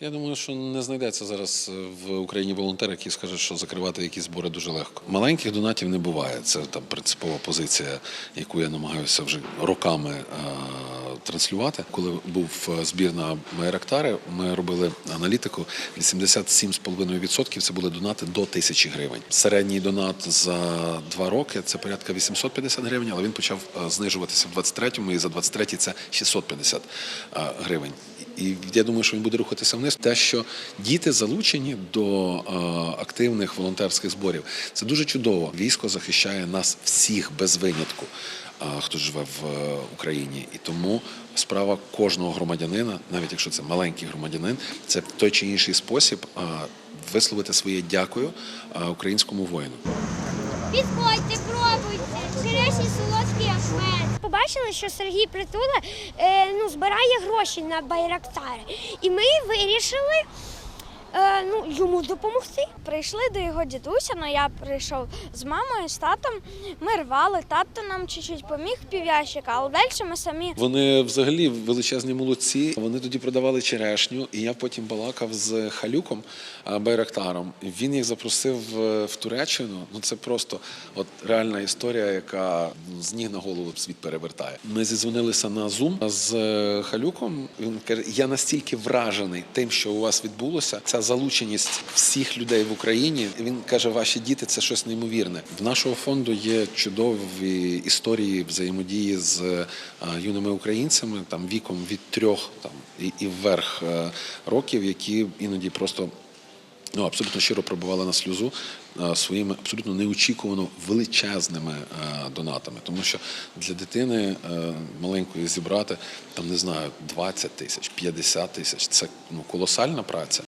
Я думаю, що не знайдеться зараз в Україні волонтер, який скаже, що закривати якісь збори дуже легко. Маленьких донатів не буває. Це там принципова позиція, яку я намагаюся вже роками е, транслювати. Коли був е, збір на Майрактари, ми робили аналітику. 87,5% це були донати до тисячі гривень. Середній донат за два роки це порядка 850 гривень, але він почав е, знижуватися в 23-му, і за 23-й це 650 е, гривень. І я думаю, що він буде рухатися вниз. Те, що діти залучені до е, активних волонтерських зборів, це дуже чудово. Військо захищає нас всіх без винятку, е, хто живе в е, Україні. І тому справа кожного громадянина, навіть якщо це маленький громадянин, це в той чи інший спосіб висловити своє дякую українському воїну. Підходьте, пробуйте. Черешні солодкий ахмед. Побачили, що Сергій Притула е, ну, збирає гроші на байрактари. І ми вирішили е, ну, йому допомогти. Прийшли до його дідуся, ну я прийшов з мамою, з татом. Ми рвали, тато нам чуть-чуть поміг пів'ящика, але далі ми самі. Вони взагалі величезні молодці. Вони тоді продавали черешню, і я потім балакав з Халюком а, Байрактаром. Він їх запросив е, в Туреччину. Ну це просто от реальна історія, яка ну, з ніг на голову світ перевертає. Ми зізвонилися на Zoom з е, Халюком. Він каже: я настільки вражений тим, що у вас відбулося. Ця залученість всіх людей в Україні. Він каже, ваші діти це щось неймовірне. В нашого фонду є чудові історії взаємодії з е, юними українцями, там віком від трьох там і, вверх е, років, які іноді просто. Ну, абсолютно щиро пробували на сльозу е, своїми абсолютно неочікувано величезними донатами. Тому що для дитини маленької зібрати там не знаю 20 тисяч, 50 тисяч це ну колосальна праця.